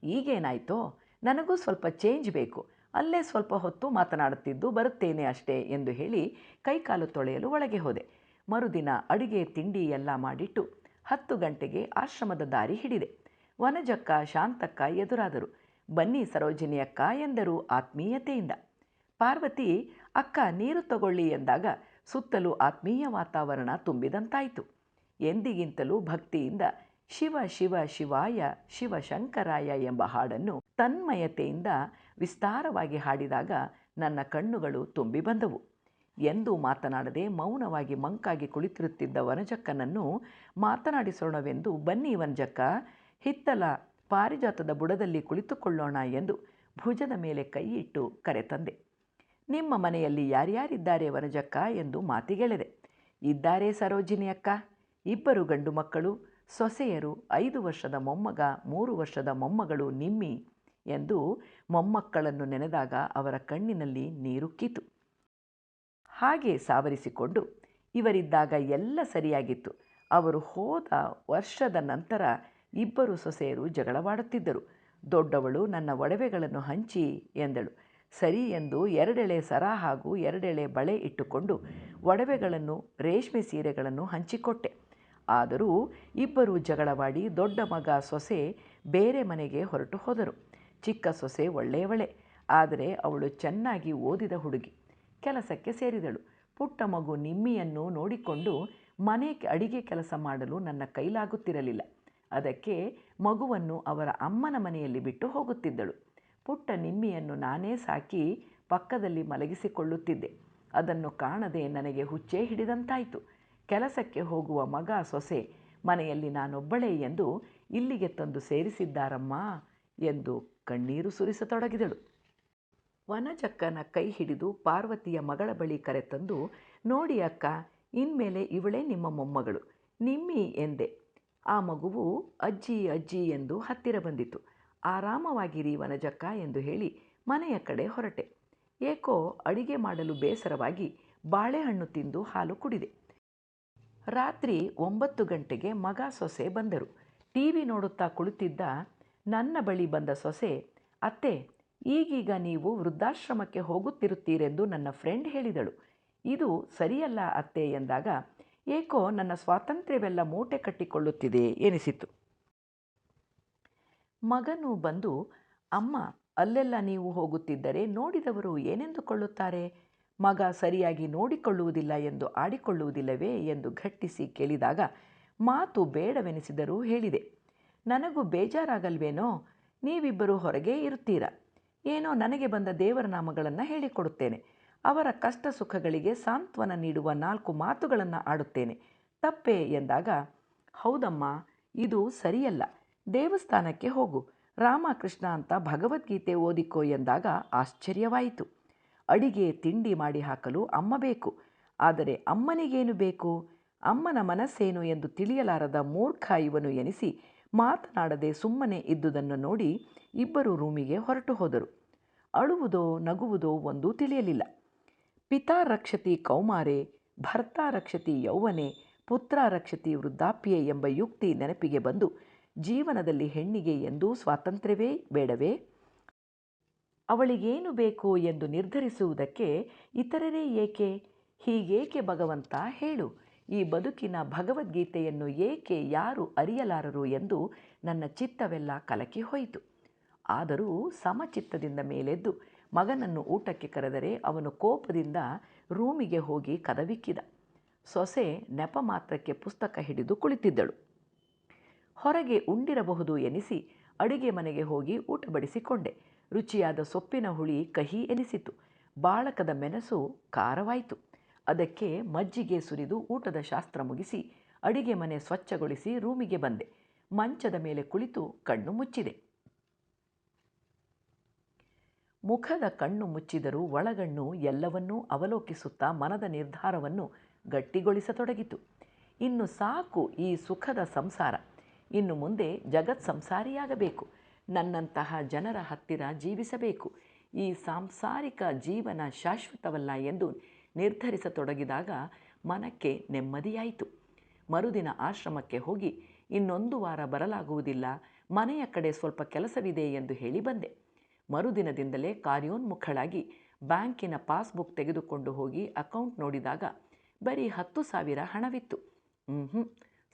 ಈಗೇನಾಯ್ತೋ? ನನಗೂ ಸ್ವಲ್ಪ ಚೇಂಜ್ ಬೇಕು. ಅಲ್ಲೇ ಸ್ವಲ್ಪ ಹೊತ್ತು ಮಾತನಾಡುತ್ತಿದ್ದು ಬರುತ್ತೇನೆ ಅಷ್ಟೇ, ಎಂದು ಹೇಳಿ ಕೈಕಾಲು ತೊಳೆಯಲು ಒಳಗೆ ಹೋದೆ. ಮರುದಿನ ಅಡುಗೆ ತಿಂಡಿ ಎಲ್ಲ ಮಾಡಿಟ್ಟು ಹತ್ತು ಗಂಟೆಗೆ ಆಶ್ರಮದ ದಾರಿ ಹಿಡಿದೆ. ವನಜಕ್ಕ ಶಾಂತಕ್ಕ ಎದುರಾದರು. ಬನ್ನಿ ಸರೋಜಿನಿ ಅಕ್ಕ ಎಂದರು ಆತ್ಮೀಯತೆಯಿಂದ. ಪಾರ್ವತಿ, ಅಕ್ಕ ನೀರು ತಗೊಳ್ಳಿ ಎಂದಾಗ ಸುತ್ತಲೂ ಆತ್ಮೀಯ ವಾತಾವರಣ ತುಂಬಿದಂತಾಯಿತು. ಎಂದಿಗಿಂತಲೂ ಭಕ್ತಿಯಿಂದ ಶಿವ ಶಿವ ಶಿವಾಯ ಶಿವಶಂಕರಾಯ ಎಂಬ ಹಾಡನ್ನು ತನ್ಮಯತೆಯಿಂದ ವಿಸ್ತಾರವಾಗಿ ಹಾಡಿದಾಗ ನನ್ನ ಕಣ್ಣುಗಳು ತುಂಬಿ ಬಂದವು. ಎಂದೂ ಮಾತನಾಡದೆ ಮೌನವಾಗಿ ಮಂಕಾಗಿ ಕುಳಿತಿರುತ್ತಿದ್ದ ವನಜಕ್ಕನನ್ನು ಮಾತನಾಡಿಸೋಣವೆಂದು ಬನ್ನಿ ವನಜಕ್ಕ ಹಿತ್ತಲ ಪಾರಿಜಾತದ ಬುಡದಲ್ಲಿ ಕುಳಿತುಕೊಳ್ಳೋಣ ಎಂದು ಭುಜದ ಮೇಲೆ ಕೈಯಿಟ್ಟು ಕರೆತಂದೆ ನಿಮ್ಮ ಮನೆಯಲ್ಲಿ ಯಾರ್ಯಾರಿದ್ದಾರೆ ವನಜಕ್ಕ ಎಂದು ಮಾತಿಗೆಳೆದೆ. ಇದ್ದಾರೆ ಸರೋಜಿನಿ ಅಕ್ಕ. ಇಬ್ಬರು ಗಂಡು ಮಕ್ಕಳು, ಸೊಸೆಯರು ಐದು ವರ್ಷದ ಮೊಮ್ಮಗ, ಮೂರು ವರ್ಷದ ಮೊಮ್ಮಗಳು ನಿಮ್ಮಿ ಎಂದು ಮೊಮ್ಮಕ್ಕಳನ್ನು ನೆನೆದಾಗ ಅವರ ಕಣ್ಣಿನಲ್ಲಿ ನೀರುಕ್ಕಿತು ಹಾಗೆ ಸಾವರಿಸಿಕೊಂಡು ಇವರಿದ್ದಾಗ ಎಲ್ಲ ಸರಿಯಾಗಿತ್ತು. ಅವರು ಹೋದ ವರ್ಷದ ನಂತರ ಇಬ್ಬರು ಸೊಸೆಯರು ಜಗಳವಾಡುತ್ತಿದ್ದರು. ದೊಡ್ಡವಳು ನನ್ನ ಒಡವೆಗಳನ್ನು ಹಂಚಿ, ಎಂದಳು. ಸರಿ, ಎಂದು ಎರಡೆಳೆ ಸರ ಹಾಗೂ ಎರಡೆಳೆ ಬಳೆ ಇಟ್ಟುಕೊಂಡು ಒಡವೆಗಳನ್ನು, ರೇಷ್ಮೆ ಸೀರೆಗಳನ್ನು ಹಂಚಿಕೊಟ್ಟೆ. ಆದರೂ ಇಬ್ಬರು ಜಗಳವಾಡಿ ದೊಡ್ಡ ಮಗ ಸೊಸೆ ಬೇರೆ ಮನೆಗೆ ಹೊರಟು ಹೋದರು. ಚಿಕ್ಕ ಸೊಸೆ ಒಳ್ಳೆಯವಳೆ, ಆದರೆ ಅವಳು ಚೆನ್ನಾಗಿ ಓದಿದ ಹುಡುಗಿ. ಕೆಲಸಕ್ಕೆ ಸೇರಿದಳು. ಪುಟ್ಟ ಮಗು ನಿಮ್ಮಿಯನ್ನು ನೋಡಿಕೊಂಡು ಮನೆ ಅಡಿಗೆ ಕೆಲಸ ಮಾಡಲು ನನ್ನ ಕೈಲಾಗುತ್ತಿರಲಿಲ್ಲ. ಅದಕ್ಕೆ ಮಗುವನ್ನು ಅವರ ಅಮ್ಮನ ಮನೆಯಲ್ಲಿ ಬಿಟ್ಟು ಹೋಗುತ್ತಿದ್ದಳು. ಪುಟ್ಟ ನಿಮ್ಮಿಯನ್ನು ನಾನೇ ಸಾಕಿ ಪಕ್ಕದಲ್ಲಿ ಮಲಗಿಸಿಕೊಳ್ಳುತ್ತಿದ್ದೆ. ಅದನ್ನು ಕಾಣದೆ ನನಗೆ ಹುಚ್ಚೇ ಹಿಡಿದಂತಾಯಿತು. ಕೆಲಸಕ್ಕೆ ಹೋಗುವ ಮಗ ಸೊಸೆ, ಮನೆಯಲ್ಲಿ ನಾನೊಬ್ಬಳೇ ಎಂದು ಇಲ್ಲಿಗೆ ತಂದು ಸೇರಿಸಿದ್ದಾರಮ್ಮ ಎಂದು ಕಣ್ಣೀರು ಸುರಿಸತೊಡಗಿದಳು. ವನಜಕ್ಕನ ಕೈ ಹಿಡಿದು ಪಾರ್ವತಿಯ ಮಗಳ ಬಳಿ ಕರೆತಂದು, ನೋಡಿ ಅಕ್ಕ, ಇನ್ಮೇಲೆ ಇವಳೇ ನಿಮ್ಮ ಮೊಮ್ಮಗಳು. ನಿಮ್ಮಿ ಎಂದೆ. ಆ ಮಗುವು ಅಜ್ಜಿ ಅಜ್ಜಿ ಎಂದು ಹತ್ತಿರ ಬಂದಿತು. ಆರಾಮವಾಗಿರಿ ವನಜಕ್ಕ ಎಂದು ಹೇಳಿ ಮನೆಯ ಕಡೆ ಹೊರಟೆ. ಏಕೋ ಅಡಿಗೆ ಮಾಡಲು ಬೇಸರವಾಗಿ ಬಾಳೆಹಣ್ಣು ತಿಂದು ಹಾಲು ಕುಡಿದೆ. ರಾತ್ರಿ ಒಂಬತ್ತು ಗಂಟೆಗೆ ಮಗ ಸೊಸೆ ಬಂದರು. ಟಿ ವಿ ನೋಡುತ್ತಾ ಕುಳಿತಿದ್ದ ನನ್ನ ಬಳಿ ಬಂದ ಸೊಸೆ, ಅತ್ತೆ, ಈಗೀಗ ನೀವು ವೃದ್ಧಾಶ್ರಮಕ್ಕೆ ಹೋಗುತ್ತಿರುತ್ತೀರೆಂದು ನನ್ನ ಫ್ರೆಂಡ್ ಹೇಳಿದಳು. ಇದು ಸರಿಯಲ್ಲ ಅತ್ತೆ ಎಂದಾಗ ಏಕೋ ನನ್ನ ಸ್ವಾತಂತ್ರ್ಯವೆಲ್ಲ ಮೂಟೆ ಕಟ್ಟಿಕೊಳ್ಳುತ್ತಿದೆ ಎನಿಸಿತು. ಮಗನು ಬಂದು, ಅಮ್ಮ, ಅಲ್ಲೆಲ್ಲ ನೀವು ಹೋಗುತ್ತಿದ್ದರೆ ನೋಡಿದವರು ಏನೆಂದುಕೊಳ್ಳುತ್ತಾರೆ? ಮಗ ಸರಿಯಾಗಿ ನೋಡಿಕೊಳ್ಳುವುದಿಲ್ಲ ಎಂದು ಆಡಿಕೊಳ್ಳುವುದಿಲ್ಲವೇ? ಎಂದು ಘಟ್ಟಿಸಿ ಕೇಳಿದಾಗ ಮಾತು ಬೇಡವೆನಿಸಿದರೂ ಹೇಳಿದೆ. ನನಗೂ ಬೇಜಾರಾಗಲ್ವೇನೋ? ನೀವಿಬ್ಬರು ಹೊರಗೇ ಇರುತ್ತೀರ? ಏನೋ ನನಗೆ ಬಂದ ದೇವರ ನಾಮಗಳನ್ನು ಹೇಳಿಕೊಡುತ್ತೇನೆ. ಅವರ ಕಷ್ಟ ಸುಖಗಳಿಗೆ ಸಾಂತ್ವನ ನೀಡುವ ನಾಲ್ಕು ಮಾತುಗಳನ್ನು ಆಡುತ್ತೇನೆ. ತಪ್ಪೇ ಎಂದಾಗ, ಹೌದಮ್ಮ, ಇದು ಸರಿಯಲ್ಲ. ದೇವಸ್ಥಾನಕ್ಕೆ ಹೋಗು. ರಾಮಕೃಷ್ಣ ಅಂತ ಭಗವದ್ಗೀತೆ ಓದಿಕೋ ಎಂದಾಗ ಆಶ್ಚರ್ಯವಾಯಿತು. ಅಡಿಗೆ, ತಿಂಡಿ ಮಾಡಿ ಹಾಕಲು ಅಮ್ಮ ಬೇಕು. ಆದರೆ ಅಮ್ಮನಿಗೇನು ಬೇಕು? ಅಮ್ಮನ ಮನಸ್ಸೇನು ಎಂದು ತಿಳಿಯಲಾರದ ಮೂರ್ಖ ಇವನು ಎನಿಸಿ ಮಾತನಾಡದೆ ಸುಮ್ಮನೆ ಇದ್ದುದನ್ನು ನೋಡಿ ಇಬ್ಬರು ರೂಮಿಗೆ ಹೊರಟು ಹೋದರು. ಅಳುವುದೋ, ನಗುವುದೋ ಒಂದೂ ತಿಳಿಯಲಿಲ್ಲ. ಪಿತಾ ರಕ್ಷತಿ ಕೌಮಾರೆ, ಭರ್ತಾ ರಕ್ಷತಿ ಯೌವನೆ, ಪುತ್ರ ರಕ್ಷತಿ ವೃದ್ಧಾಪ್ಯೆ ಎಂಬ ಯುಕ್ತಿ ನೆನಪಿಗೆ ಬಂದು ಜೀವನದಲ್ಲಿ ಹೆಣ್ಣಿಗೆ ಎಂದೂ ಸ್ವಾತಂತ್ರ್ಯವೇ ಬೇಡವೇ? ಅವಳಿಗೇನು ಬೇಕು ಎಂದು ನಿರ್ಧರಿಸುವುದಕ್ಕೆ ಇತರರೇ ಏಕೆ? ಹೀಗೇಕೆ ಭಗವಂತ ಹೇಳು. ಈ ಬದುಕಿನ ಭಗವದ್ಗೀತೆಯನ್ನು ಏಕೆ ಯಾರು ಅರಿಯಲಾರರು ಎಂದು ನನ್ನ ಚಿತ್ತವೆಲ್ಲ ಕಲಕಿ ಹೋಯಿತು. ಆದರೂ ಸಮಚಿತ್ತದಿಂದ ಮೇಲೆದ್ದು ಮಗನನ್ನು ಊಟಕ್ಕೆ ಕರೆದರೆ ಅವನು ಕೋಪದಿಂದ ರೂಮಿಗೆ ಹೋಗಿ ಕದವಿಕ್ಕಿದ. ಸೊಸೆ ನೆಪ ಮಾತ್ರಕ್ಕೆ ಪುಸ್ತಕ ಹಿಡಿದು ಕುಳಿತಿದ್ದಳು. ಹೊರಗೆ ಉಂಡಿರಬಹುದು ಎನಿಸಿ ಅಡುಗೆ ಮನೆಗೆ ಹೋಗಿ ಊಟ ಬಡಿಸಿಕೊಂಡೆ. ರುಚಿಯಾದ ಸೊಪ್ಪಿನ ಹುಳಿ ಕಹಿ ಎನಿಸಿತು. ಬಾಳಕದ ಮೆನಸು ಖಾರವಾಯಿತು. ಅದಕ್ಕೆ ಮಜ್ಜಿಗೆ ಸುರಿದು ಊಟದ ಶಾಸ್ತ್ರ ಮುಗಿಸಿ ಅಡಿಗೆ ಮನೆ ಸ್ವಚ್ಛಗೊಳಿಸಿ ರೂಮಿಗೆ ಬಂದೆ. ಮಂಚದ ಮೇಲೆ ಕುಳಿತು ಕಣ್ಣು ಮುಚ್ಚಿದೆ. ಮುಖದ ಕಣ್ಣು ಮುಚ್ಚಿದರೂ ಒಳಗಣ್ಣು ಎಲ್ಲವನ್ನೂ ಅವಲೋಕಿಸುತ್ತಾ ಮನದ ನಿರ್ಧಾರವನ್ನು ಗಟ್ಟಿಗೊಳಿಸತೊಡಗಿತು. ಇನ್ನು ಸಾಕು ಈ ಸುಖದ ಸಂಸಾರ. ಇನ್ನು ಮುಂದೆ ಜಗತ್ ಸಂಸಾರಿಯಾಗಬೇಕು. ನನ್ನಂತಹ ಜನರ ಹತ್ತಿರ ಜೀವಿಸಬೇಕು. ಈ ಸಾಂಸಾರಿಕ ಜೀವನ ಶಾಶ್ವತವಲ್ಲ ಎಂದು ನಿರ್ಧರಿಸತೊಡಗಿದಾಗ ಮನಕ್ಕೆ ನೆಮ್ಮದಿಯಾಯಿತು. ಮರುದಿನ ಆಶ್ರಮಕ್ಕೆ ಹೋಗಿ ಇನ್ನೊಂದು ವಾರ ಬರಲಾಗುವುದಿಲ್ಲ. ಮನೆಯ ಕಡೆ ಸ್ವಲ್ಪ ಕೆಲಸವಿದೆ ಎಂದು ಹೇಳಿ ಬಂದೆ. ಮರುದಿನದಿಂದಲೇ ಕಾರ್ಯೋನ್ಮುಖಳಾಗಿ ಬ್ಯಾಂಕಿನ ಪಾಸ್ಬುಕ್ ತೆಗೆದುಕೊಂಡು ಹೋಗಿ ಅಕೌಂಟ್ ನೋಡಿದಾಗ ಬರೀ ಹತ್ತು ಸಾವಿರ ಹಣವಿತ್ತು. ಹ್ಞೂ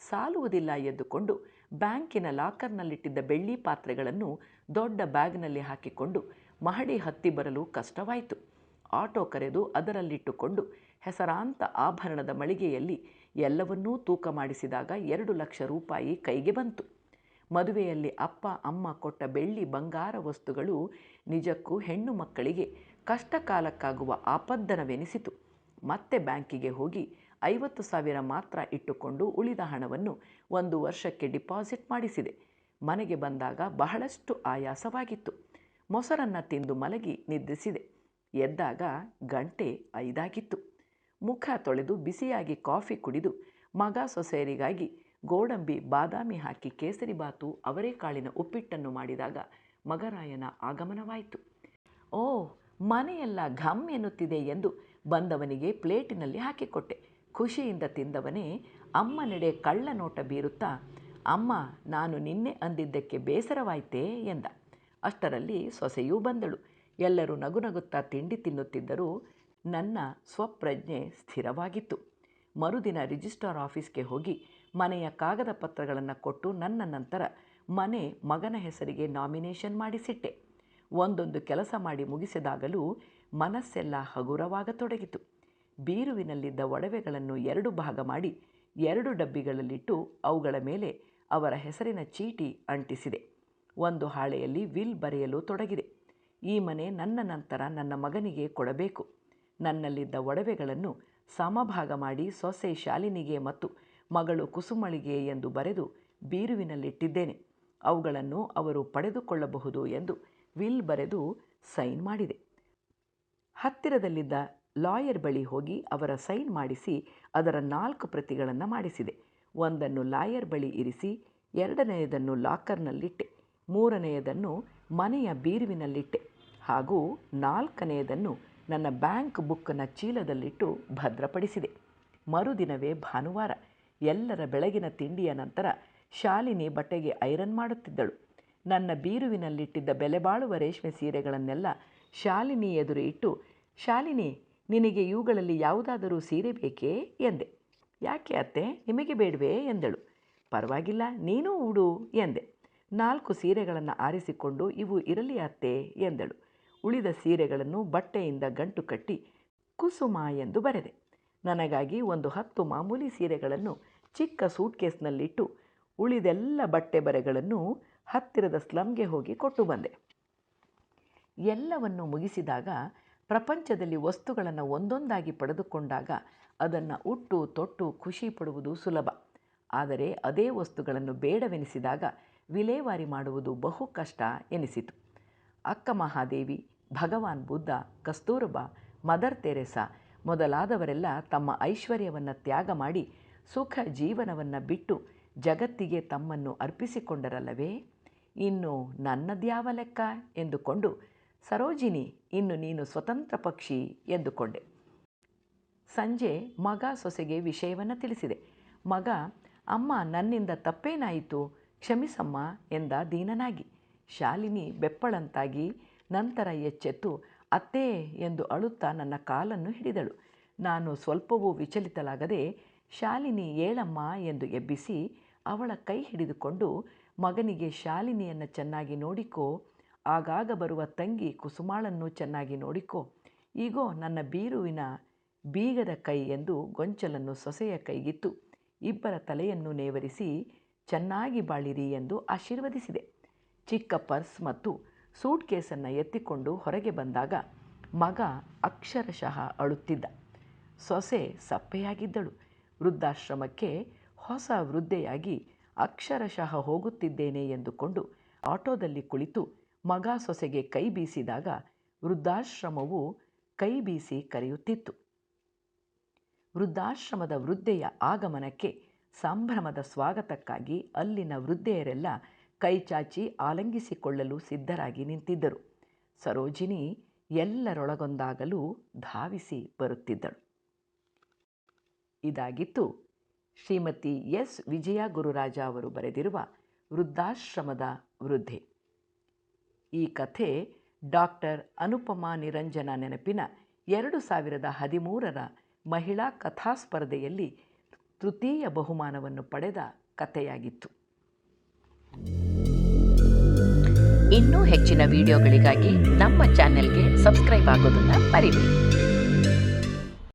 ಸಾಲುವುದಿಲ್ಲ ಎದ್ದುಕೊಂಡು ಬ್ಯಾಂಕಿನ ಲಾಕರ್ನಲ್ಲಿಟ್ಟಿದ್ದ ಬೆಳ್ಳಿ ಪಾತ್ರೆಗಳನ್ನು ದೊಡ್ಡ ಬ್ಯಾಗ್ನಲ್ಲಿ ಹಾಕಿಕೊಂಡು ಮಹಡಿ ಹತ್ತಿ ಬರಲು ಕಷ್ಟವಾಯಿತು. ಆಟೋ ಕರೆದು ಅದರಲ್ಲಿಟ್ಟುಕೊಂಡು ಹೆಸರಾಂತ ಆಭರಣದ ಮಳಿಗೆಯಲ್ಲಿ ಎಲ್ಲವನ್ನೂ ತೂಕ ಮಾಡಿಸಿದಾಗ ಎರಡು ಲಕ್ಷ ರೂಪಾಯಿ ಕೈಗೆ ಬಂತು. ಮದುವೆಯಲ್ಲಿ ಅಪ್ಪ, ಅಮ್ಮ ಕೊಟ್ಟ ಬೆಳ್ಳಿ ಬಂಗಾರ ವಸ್ತುಗಳು ನಿಜಕ್ಕೂ ಹೆಣ್ಣು ಮಕ್ಕಳಿಗೆ ಕಷ್ಟ ಕಾಲಕ್ಕಾಗುವ ಆಪದ್ದನವೆನಿಸಿತು. ಮತ್ತೆ ಬ್ಯಾಂಕಿಗೆ ಹೋಗಿ ಐವತ್ತು ಸಾವಿರ ಮಾತ್ರ ಇಟ್ಟುಕೊಂಡು ಉಳಿದ ಹಣವನ್ನು ಒಂದು ವರ್ಷಕ್ಕೆ ಡಿಪಾಸಿಟ್ ಮಾಡಿಸಿದೆ. ಮನೆಗೆ ಬಂದಾಗ ಬಹಳಷ್ಟು ಆಯಾಸವಾಗಿತ್ತು. ಮೊಸರನ್ನು ತಿಂದು ಮಲಗಿ ನಿದ್ರಿಸಿದೆ. ಎದ್ದಾಗ ಗಂಟೆ ಐದಾಗಿತ್ತು. ಮುಖ ತೊಳೆದು ಬಿಸಿಯಾಗಿ ಕಾಫಿ ಕುಡಿದು ಮಗ ಸೊಸೆಯರಿಗಾಗಿ ಗೋಡಂಬಿ, ಬಾದಾಮಿ ಹಾಕಿ ಕೇಸರಿಬಾತು ಅವರೇಕಾಳಿನ ಉಪ್ಪಿಟ್ಟನ್ನು ಮಾಡಿದಾಗ ಮಗರಾಯನ ಆಗಮನವಾಯಿತು. ಓ, ಮನೆಯೆಲ್ಲ ಘಮ್ ಎನ್ನುತ್ತಿದೆ ಎಂದು ಬಂದವನಿಗೆ ಪ್ಲೇಟಿನಲ್ಲಿ ಹಾಕಿಕೊಟ್ಟೆ. ಖುಷಿಯಿಂದ ತಿಂದವನೇ ಅಮ್ಮನೆಡೆ ಕಳ್ಳ ನೋಟ ಬೀರುತ್ತಾ, ಅಮ್ಮ, ನಾನು ನಿನ್ನೆ ಅಂದಿದ್ದಕ್ಕೆ ಬೇಸರವಾಯ್ತೇ? ಎಂದ. ಅಷ್ಟರಲ್ಲಿ ಸೊಸೆಯೂ ಬಂದಳು. ಎಲ್ಲರೂ ನಗುನಗುತ್ತಾ ತಿಂಡಿ ತಿನ್ನುತ್ತಿದ್ದರೂ ನನ್ನ ಸ್ವಪ್ರಜ್ಞೆ ಸ್ಥಿರವಾಗಿತ್ತು. ಮರುದಿನ ರಿಜಿಸ್ಟ್ರಾರ್ ಆಫೀಸ್ಗೆ ಹೋಗಿ ಮನೆಯ ಕಾಗದ ಪತ್ರಗಳನ್ನು ಕೊಟ್ಟು ನನ್ನ ನಂತರ ಮನೆ ಮಗನ ಹೆಸರಿಗೆ ನಾಮಿನೇಷನ್ ಮಾಡಿಸಿಟ್ಟೆ. ಒಂದೊಂದು ಕೆಲಸ ಮಾಡಿ ಮುಗಿಸಿದಾಗಲೂ ಮನಸ್ಸೆಲ್ಲ ಹಗುರವಾಗತೊಡಗಿತು. ಬೀರುವಿನಲ್ಲಿದ್ದ ಒಡವೆಗಳನ್ನು ಎರಡು ಭಾಗ ಮಾಡಿ ಎರಡು ಡಬ್ಬಿಗಳಲ್ಲಿಟ್ಟು ಅವುಗಳ ಮೇಲೆ ಅವರ ಹೆಸರಿನ ಚೀಟಿ ಅಂಟಿಸಿದೆ. ಒಂದು ಹಾಳೆಯಲ್ಲಿ ವಿಲ್ ಬರೆಯಲು ತೊಡಗಿದೆ. ಈ ಮನೆ ನನ್ನ ನಂತರ ನನ್ನ ಮಗನಿಗೆ ಕೊಡಬೇಕು. ನನ್ನಲ್ಲಿದ್ದ ಒಡವೆಗಳನ್ನು ಸಮಭಾಗ ಮಾಡಿ ಸೊಸೆ ಶಾಲಿನಿಗೆ ಮತ್ತು ಮಗಳು ಕುಸುಮಳಿಗೆ ಎಂದು ಬರೆದು ಬೀರುವಿನಲ್ಲಿಟ್ಟಿದ್ದೇನೆ. ಅವುಗಳನ್ನು ಅವರು ಪಡೆದುಕೊಳ್ಳಬಹುದು ಎಂದು ವಿಲ್ ಬರೆದು ಸೈನ್ ಮಾಡಿದೆ. ಹತ್ತಿರದಲ್ಲಿದ್ದ ಲಾಯರ್ ಬಳಿ ಹೋಗಿ ಅವರ ಸೈನ್ ಮಾಡಿಸಿ ಅದರ ನಾಲ್ಕು ಪ್ರತಿಗಳನ್ನು ಮಾಡಿಸಿದೆ. ಒಂದನ್ನು ಲಾಯರ್ ಬಳಿ ಇರಿಸಿ, ಎರಡನೆಯದನ್ನು ಲಾಕರ್ನಲ್ಲಿಟ್ಟೆ, ಮೂರನೆಯದನ್ನು ಮನೆಯ ಬೀರುವಿನಲ್ಲಿಟ್ಟೆ ಹಾಗೂ ನಾಲ್ಕನೆಯದನ್ನು ನನ್ನ ಬ್ಯಾಂಕ್ ಬುಕ್ಕನ್ನು ಚೀಲದಲ್ಲಿಟ್ಟು ಭದ್ರಪಡಿಸಿದೆ. ಮರುದಿನವೇ ಭಾನುವಾರ ಎಲ್ಲರ ಬೆಳಗಿನ ತಿಂಡಿಯ ನಂತರ ಶಾಲಿನಿ ಬಟ್ಟೆಗೆ ಐರನ್ ಮಾಡುತ್ತಿದ್ದಳು. ನನ್ನ ಬೀರುವಿನಲ್ಲಿಟ್ಟಿದ್ದ ಬೆಲೆಬಾಳುವ ರೇಷ್ಮೆ ಸೀರೆಗಳನ್ನೆಲ್ಲ ಶಾಲಿನಿ ಎದುರು ಇಟ್ಟು, ಶಾಲಿನಿ, ನಿನಗೆ ಇವುಗಳಲ್ಲಿ ಯಾವುದಾದರೂ ಸೀರೆ ಬೇಕೇ? ಎಂದೆ. ಯಾಕೆ ಅತ್ತೆ? ನಿಮಗೆ ಬೇಡವೇ? ಎಂದಳು. ಪರವಾಗಿಲ್ಲ, ನೀನೂ ಉಡು ಎಂದೆ. ನಾಲ್ಕು ಸೀರೆಗಳನ್ನು ಆರಿಸಿಕೊಂಡು ಇವು ಇರಲಿ ಅತ್ತೆ ಎಂದಳು. ಉಳಿದ ಸೀರೆಗಳನ್ನು ಬಟ್ಟೆಯಿಂದ ಗಂಟು ಕಟ್ಟಿ ಕುಸುಮ ಎಂದು ಬರೆದೆ. ನನಗಾಗಿ ಒಂದು ಹತ್ತು ಮಾಮೂಲಿ ಸೀರೆಗಳನ್ನು ಚಿಕ್ಕ ಸೂಟ್ಕೇಸ್ನಲ್ಲಿಟ್ಟು ಉಳಿದೆಲ್ಲ ಬಟ್ಟೆ ಬರೆಗಳನ್ನು ಹತ್ತಿರದ ಸ್ಲಮ್ಗೆ ಹೋಗಿ ಕೊಟ್ಟು ಬಂದೆ. ಎಲ್ಲವನ್ನು ಮುಗಿಸಿದಾಗ ಪ್ರಪಂಚದಲ್ಲಿ ವಸ್ತುಗಳನ್ನು ಒಂದೊಂದಾಗಿ ಪಡೆದುಕೊಂಡಾಗ ಅದನ್ನು ಉಟ್ಟು ತೊಟ್ಟು ಖುಷಿ ಪಡುವುದು ಸುಲಭ. ಆದರೆ ಅದೇ ವಸ್ತುಗಳನ್ನು ಬೇಡವೆನಿಸಿದಾಗ ವಿಲೇವಾರಿ ಮಾಡುವುದು ಬಹು ಕಷ್ಟ ಎನಿಸಿತು. ಅಕ್ಕ ಮಹಾದೇವಿ ಭಗವಾನ್ ಬುದ್ಧ, ಕಸ್ತೂರಬಾ, ಮದರ್ ತೆರೆಸಾ ಮೊದಲಾದವರೆಲ್ಲ ತಮ್ಮ ಐಶ್ವರ್ಯವನ್ನು ತ್ಯಾಗ ಮಾಡಿ ಸುಖ ಜೀವನವನ್ನು ಬಿಟ್ಟು ಜಗತ್ತಿಗೆ ತಮ್ಮನ್ನು ಅರ್ಪಿಸಿಕೊಂಡರಲ್ಲವೇ? ಇನ್ನು ನನ್ನದ್ಯಾವ ಲೆಕ್ಕ? ಎಂದುಕೊಂಡು ಸರೋಜಿನಿ, ಇನ್ನು ನೀನು ಸ್ವತಂತ್ರ ಪಕ್ಷಿ ಎಂದುಕೊಂಡೆ. ಸಂಜೆ ಮಗ ಸೊಸೆಗೆ ವಿಷಯವನ್ನು ತಿಳಿಸಿದೆ. ಮಗ, ಅಮ್ಮ ನನ್ನಿಂದ ತಪ್ಪೇನಾಯಿತು? ಕ್ಷಮಿಸಮ್ಮ ಎಂದ ದೀನನಾಗಿ. ಶಾಲಿನಿ ಬೆಪ್ಪಳಂತಾಗಿ ನಂತರ ಎಚ್ಚೆತ್ತು, ಅತ್ತೇ ಎಂದು ಅಳುತ್ತಾ ನನ್ನ ಕಾಲನ್ನು ಹಿಡಿದಳು. ನಾನು ಸ್ವಲ್ಪವೂ ವಿಚಲಿತಲಾಗದೆ ಶಾಲಿನಿ ಏಳಮ್ಮ ಎಂದು ಎಬ್ಬಿಸಿ ಅವಳ ಕೈ ಹಿಡಿದುಕೊಂಡು, ಮಗನಿಗೆ ಶಾಲಿನಿಯನ್ನು ಚೆನ್ನಾಗಿ ನೋಡಿಕೋ, ಆಗಾಗ ಬರುವ ತಂಗಿ ಕುಸುಮಾಳನ್ನು ಚೆನ್ನಾಗಿ ನೋಡಿಕೋ, ಈಗೋ ನನ್ನ ಬೀರುವಿನ ಬೀಗದ ಕೈ ಎಂದು ಗೊಂಚಲನ್ನು ಸೊಸೆಯ ಕೈಗಿತ್ತು. ಇಬ್ಬರ ತಲೆಯನ್ನು ನೇವರಿಸಿ, ಚೆನ್ನಾಗಿ ಬಾಳಿರಿ ಎಂದು ಆಶೀರ್ವದಿಸಿದೆ. ಚಿಕ್ಕ ಪರ್ಸ್ ಮತ್ತು ಸೂಟ್ ಕೇಸನ್ನು ಎತ್ತಿಕೊಂಡು ಹೊರಗೆ ಬಂದಾಗ ಮಗ ಅಕ್ಷರಶಃ ಅಳುತ್ತಿದ್ದ. ಸೊಸೆ ಸಪ್ಪೆಯಾಗಿದ್ದಳು. ವೃದ್ಧಾಶ್ರಮಕ್ಕೆ ಹೊಸ ವೃದ್ಧೆಯಾಗಿ ಅಕ್ಷರಶಃ ಹೋಗುತ್ತಿದ್ದೇನೆ ಎಂದುಕೊಂಡು ಆಟೋದಲ್ಲಿ ಕುಳಿತು ಮಗ ಸೊಸೆಗೆ ಕೈ ಬೀಸಿದಾಗ ವೃದ್ಧಾಶ್ರಮವು ಕೈ ಬೀಸಿ ಕರೆಯುತ್ತಿತ್ತು. ವೃದ್ಧಾಶ್ರಮದ ವೃದ್ಧೆಯ ಆಗಮನಕ್ಕೆ ಸಂಭ್ರಮದ ಸ್ವಾಗತಕ್ಕಾಗಿ ಅಲ್ಲಿನ ವೃದ್ಧೆಯರೆಲ್ಲ ಕೈಚಾಚಿ ಆಲಂಗಿಸಿಕೊಳ್ಳಲು ಸಿದ್ಧರಾಗಿ ನಿಂತಿದ್ದರು. ಸರೋಜಿನಿ ಎಲ್ಲರೊಳಗೊಂದಾಗಲೂ ಧಾವಿಸಿ ಬರುತ್ತಿದ್ದಳು. ಇದಾಗಿತ್ತು. ಶ್ರೀಮತಿ ಎಸ್. ವಿಜಯ ಗುರುರಾಜ ಅವರು ಬರೆದಿರುವ ವೃದ್ಧಾಶ್ರಮದ ವೃದ್ಧೆ. ಈ ಕಥೆ ಡಾಕ್ಟರ್ ಅನುಪಮಾ ನಿರಂಜನ ನೆನಪಿನ ಎರಡು ಸಾವಿರದ ಹದಿಮೂರರ ಮಹಿಳಾ ಕಥಾ ಸ್ಪರ್ಧೆಯಲ್ಲಿ ತೃತೀಯ ಬಹುಮಾನವನ್ನು ಪಡೆದ ಕಥೆಯಾಗಿತ್ತು. ಇನ್ನೂ ಹೆಚ್ಚಿನ ವಿಡಿಯೋಗಳಿಗಾಗಿ ನಮ್ಮ ಚಾನೆಲ್ಗೆ ಸಬ್ಸ್ಕ್ರೈಬ್ ಆಗೋದನ್ನು ಮರಿಬೇಡಿ.